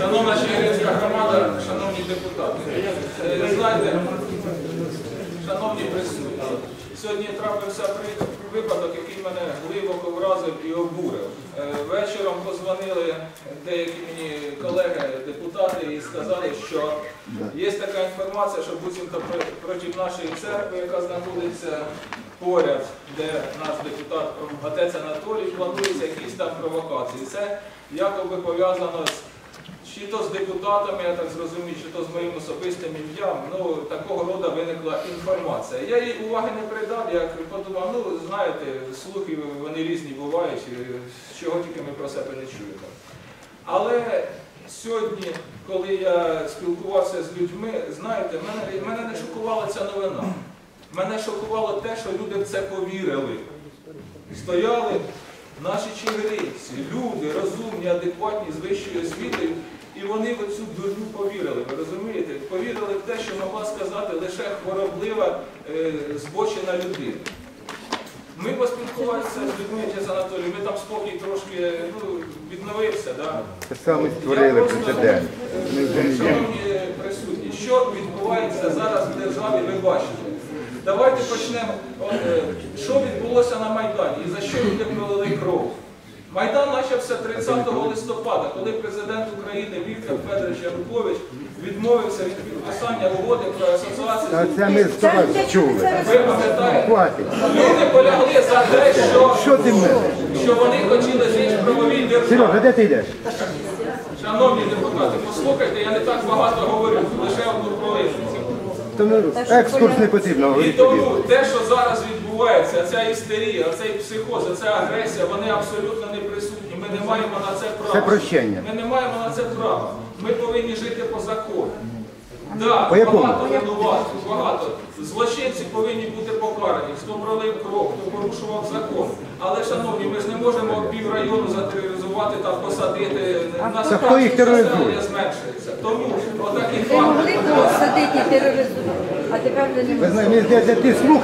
Шановна Чигиринська громада, шановні депутати, знаєте, шановні присутні, сьогодні трапився випадок, який мене глибоко вразив і обурив. Е, Вечором позвонили деякі мені колеги, депутати, і сказали, що є така інформація, що буцімто проти нашої церкви, яка знаходиться поряд, де наш депутат отець Анатолій, плануються якісь там провокації. Це якоби пов'язано з чи то з депутатами, я так зрозумів, чи то з моїм особистим ім'ям, ну такого роду виникла інформація. Я їй уваги не придав, як подумав, ну знаєте, слухи вони різні бувають, чого тільки ми про себе не чуємо. Але сьогодні, коли я спілкувався з людьми, знаєте, мене, мене не шокувала ця новина. Мене шокувало те, що люди в це повірили. Стояли наші чигиринці, люди розумні, адекватні, з вищою освітою, і вони в цю дурню повірили. Ви розумієте? Повірили в те, що могла сказати лише хвороблива, е, збочена людина. Ми поспілкувалися з людьми з Анатолієм, ми там спокій трошки ну, відновився. Да? Це саме створили прецедент. Шановні присутні, що відбувається зараз в державі, ви бачите. Давайте почнемо. От, е, що відбулося на Майдані і за що люди пролили кров? Майдан почався 30 листопада, коли президент України Віктор Федорович Янукович відмовився від підписання угоди про асоціацію. Це ми з тобою чули. Ви пам'ятаєте? Люди полягли за те, що, Що ти мене? що вони хотіли жити в правовій державі. Сережа, де ти йдеш? Шановні депутати, послухайте, я не так багато говорю, лише одну хвилину. То ну, екскурс не потрібно І тому те, що зараз відбувається, ця істерія, цей психоз, ця агресія, вони абсолютно не присутні. Ми не маємо на це права. Це прощення. Ми не маємо на це права. Ми повинні жити по закону. Да, багато винуватих, багато. Злочинці повинні бути покарані, хто пролив кров, хто порушував закон. Але, шановні, ми ж не можемо піврайону затероризувати та посадити. Нас хто їх тероризує? Тому отакі і тероризувати, а тепер вони... Ви знаєте, ти слухати